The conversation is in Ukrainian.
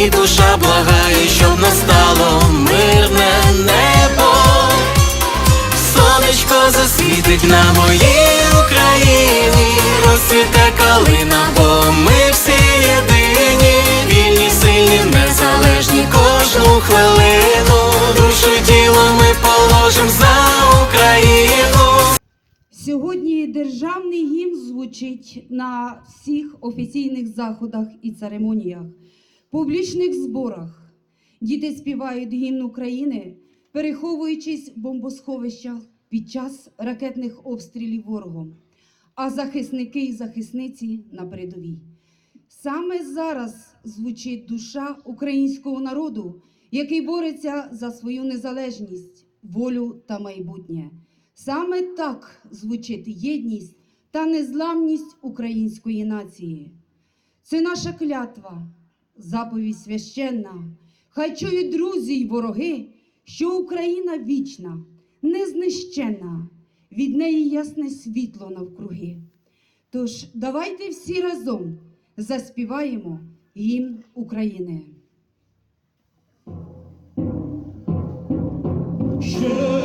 І душа благає, щоб настало мирне небо. Сонечко засвітить на моїй Україні, розцвіте калина, бо ми всі єдині, вільні, сильні, незалежні кожну хвилину. Душу й тіло ми положим за Україну. Сьогодні державний гімн звучить на всіх офіційних заходах і церемоніях, публічних зборах. Діти співають гімн України, переховуючись в бомбосховищах під час ракетних обстрілів ворогом, а захисники і захисниці на передовій. Саме зараз звучить душа українського народу, який бореться за свою незалежність, волю та майбутнє. Саме так звучить єдність та незламність української нації. Це наша клятва, заповідь священна. Хай чують друзі й вороги, що Україна вічна, незнищенна, від неї ясне світло навкруги. Тож давайте всі разом заспіваємо гімн України. Ще